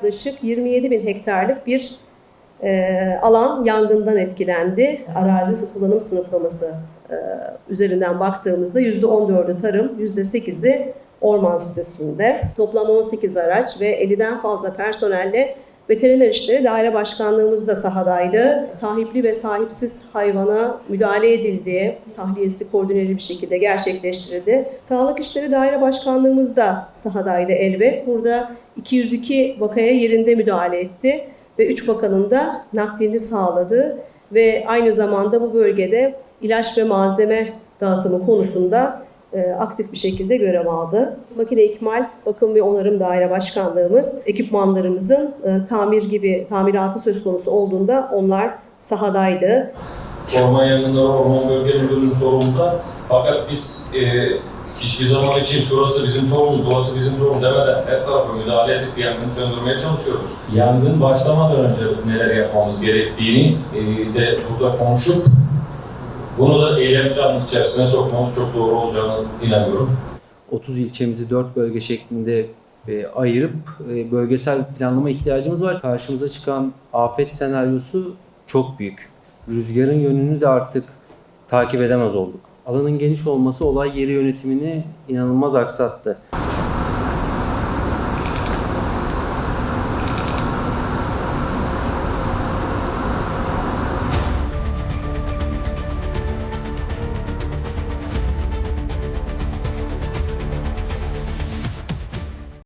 yaklaşık 27 bin hektarlık bir e, alan yangından etkilendi. Arazi kullanım sınıflaması e, üzerinden baktığımızda %14'ü tarım, %8'i orman statüsünde. Toplam 18 araç ve 50'den fazla personelle Veteriner İşleri Daire Başkanlığımız da sahadaydı. Sahipli ve sahipsiz hayvana müdahale edildi. Tahliyesi koordineli bir şekilde gerçekleştirildi. Sağlık İşleri Daire Başkanlığımız da sahadaydı elbet. Burada 202 vakaya yerinde müdahale etti ve 3 vakanın da naklini sağladı ve aynı zamanda bu bölgede ilaç ve malzeme dağıtımı konusunda aktif bir şekilde görev aldı. Makine İkmal Bakım ve Onarım Daire Başkanlığımız ekipmanlarımızın e, tamir gibi tamiratı söz konusu olduğunda onlar sahadaydı. Orman yangınları orman bölge müdürlüğünün sorumluluğunda. Fakat biz e, hiçbir zaman için şurası bizim sorumluluğumuz, burası bizim sorumluluğumuz demeden her tarafa müdahale edip yangını söndürmeye çalışıyoruz. Yangın başlamadan önce neler yapmamız gerektiğini e, de burada konuşup bunu da eylem planının içerisine sokmamız çok doğru olacağını inanıyorum. 30 ilçemizi 4 bölge şeklinde e, ayırıp e, bölgesel planlama ihtiyacımız var. Karşımıza çıkan afet senaryosu çok büyük. Rüzgarın yönünü de artık takip edemez olduk. Alanın geniş olması olay yeri yönetimini inanılmaz aksattı.